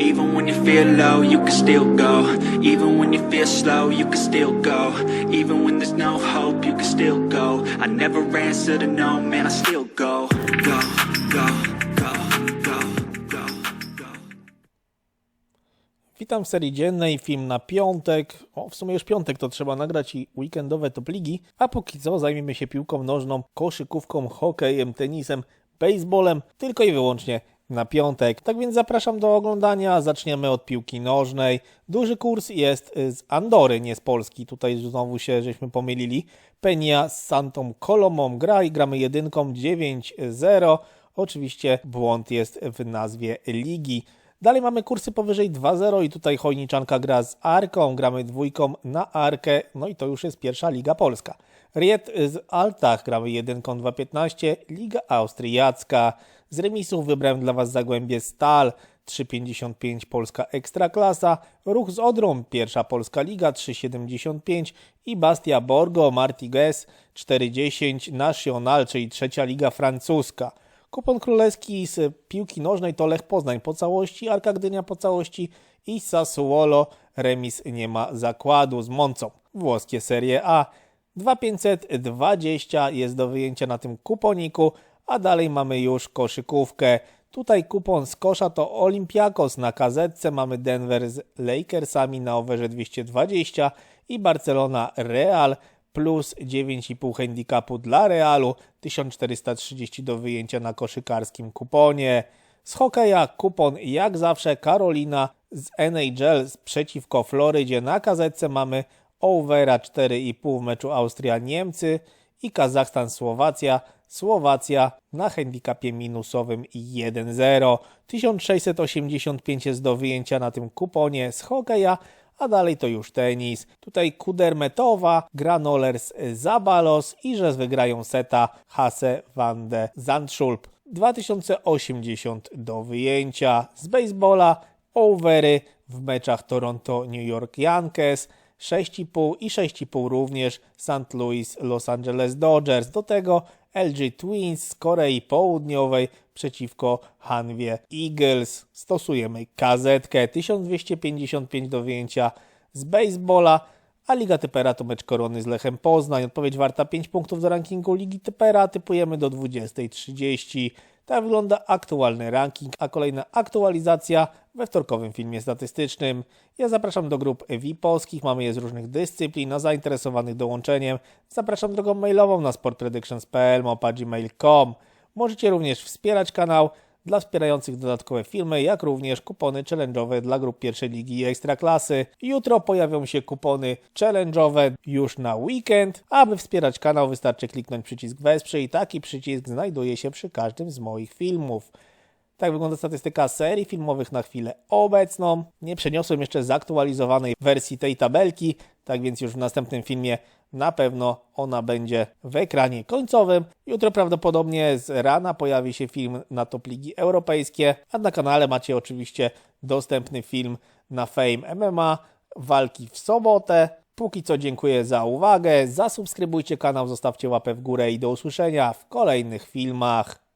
Even when you feel low, you can still go. Even when you feel slow, you can still go. Even when there's no hope, you can still go. I never answer to no, man, I still go. Go, go, go, go, go, go. Witam w serii dziennej, film na piątek. O, w sumie już piątek to trzeba nagrać i weekendowe top ligi. A póki co zajmiemy się piłką nożną, koszykówką, hokejem, tenisem, baseballem, tylko i wyłącznie na piątek. Tak więc zapraszam do oglądania. Zaczniemy od piłki nożnej. Duży kurs jest z Andory, nie z Polski. Tutaj znowu się żeśmy pomylili. Penia z Santą Kolomą gra i gramy jedynką 9-0. Oczywiście błąd jest w nazwie ligi. Dalej mamy kursy powyżej 2-0 i tutaj Chojniczanka gra z Arką, gramy dwójką na Arkę, no i to już jest pierwsza Liga Polska. Riet z Altach, gramy jedynką 2-15, Liga Austriacka. Z remisów wybrałem dla Was Zagłębie Stal, 3,55 Polska Ekstraklasa, Ruch z Odrą, pierwsza Polska Liga 3,75 i Bastia Borgo Martigues 4,10 Nacional, czyli trzecia Liga Francuska. Kupon królewski z piłki nożnej to Lech Poznań po całości, Arka Gdynia po całości i Sassuolo remis nie ma zakładu z Moncą. Włoskie Serie A 2520 jest do wyjęcia na tym kuponiku, a dalej mamy już koszykówkę. Tutaj kupon z kosza to Olympiakos na kazetce, mamy Denver z Lakersami na overze 220 i Barcelona Real plus 9,5 handicapu dla Realu, 1430 do wyjęcia na koszykarskim kuponie. Z hokeja kupon jak zawsze Karolina z NHL przeciwko Florydzie. Na kazetce mamy overa 4,5 w meczu Austria-Niemcy i Kazachstan-Słowacja. Słowacja na handicapie minusowym 1-0. 1685 jest do wyjęcia na tym kuponie z hokeja, a dalej to już tenis. Tutaj Kudermetowa, Granolers Zabalos i że wygrają seta Hase van de Zandschulp. 2080 do wyjęcia. Z baseballa overy w meczach Toronto-New York Yankees 6,5 i 6,5 również St. Louis Los Angeles Dodgers. Do tego LG Twins z Korei Południowej przeciwko Hanwie Eagles. Stosujemy kazetkę 1255 do wyjęcia z baseballa, a Liga Typera to mecz Korony z Lechem Poznań. Odpowiedź warta 5 punktów do rankingu Ligi Typera. Typujemy do 20.30. Tak wygląda aktualny ranking, a kolejna aktualizacja we wtorkowym filmie statystycznym. Ja zapraszam do grup VIP polskich, mamy je z różnych dyscyplin, a zainteresowanych dołączeniem zapraszam drogą mailową na sportpredictions.pl, gmail.com. Możecie również wspierać kanał dla wspierających dodatkowe filmy, jak również kupony challenge'owe dla grup pierwszej ligi i ekstraklasy. Jutro pojawią się kupony challenge'owe już na weekend. Aby wspierać kanał wystarczy kliknąć przycisk wesprzyj taki przycisk znajduje się przy każdym z moich filmów. Tak wygląda statystyka serii filmowych na chwilę obecną. Nie przeniosłem jeszcze zaktualizowanej wersji tej tabelki, tak więc już w następnym filmie na pewno ona będzie w ekranie końcowym. Jutro prawdopodobnie z rana pojawi się film na top ligi europejskie, a na kanale macie oczywiście dostępny film na Fame MMA, walki w sobotę. Póki co dziękuję za uwagę, zasubskrybujcie kanał, zostawcie łapę w górę i do usłyszenia w kolejnych filmach.